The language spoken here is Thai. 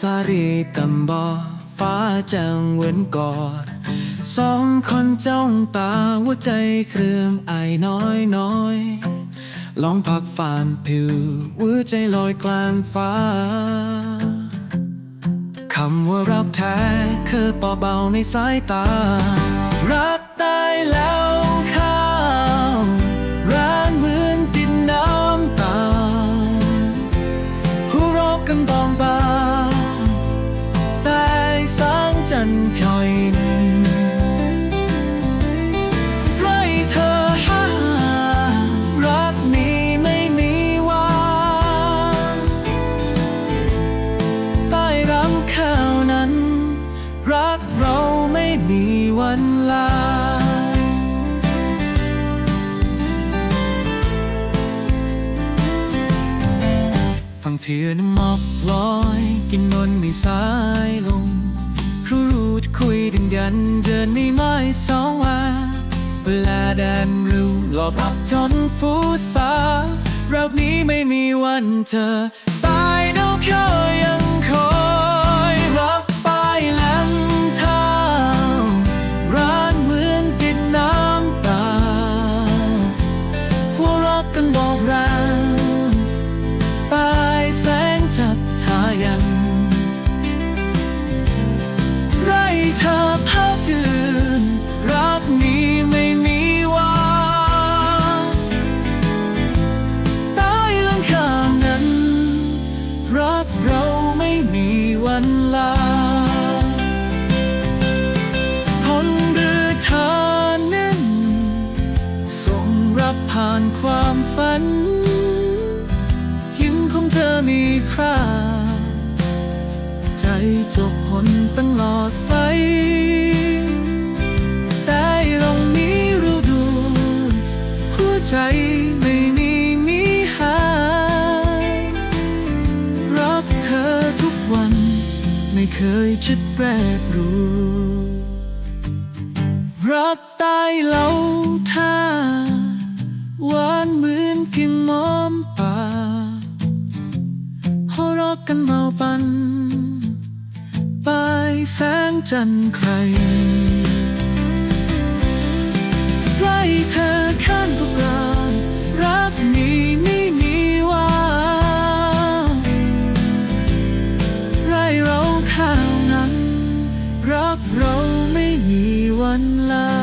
สารีตำบอฟ้าจังเว้นกอด สองคนจ้องตาหัวใจเคลื่อมไอน้อยน้อยลองพักฝานผิวหัวใจลอยกลางฟ้า คำว่ารักแท้คือปอเบาในสายตารัก เทียนมอกลอย กินนนไม่สายลงรู้รู้จะคุยดึงดันเดินไม่ไม้สองว่าเวลาแดนรู้หลอกพับจนฟูสาเรานี้ไม่มีวันเธอ ตายนกยอยังคอ ผ่านความฝัน ยิ้มของเธอมีค่า ใจจบหนตลอดไปแต่ตรงนี้รู้ดู หัวใจไม่มีมีหายรักเธอทุกวัน ไม่เคยจะแปรปรวนรักตายเหล่าท่า กิมอมป่าหัวรักกันเมาปันปลายแสงจันทร์ใครไรเธอข้านทุกรารักนี้ไม่มีวันไรเราข้าวนั้น รักเราไม่มีวันลา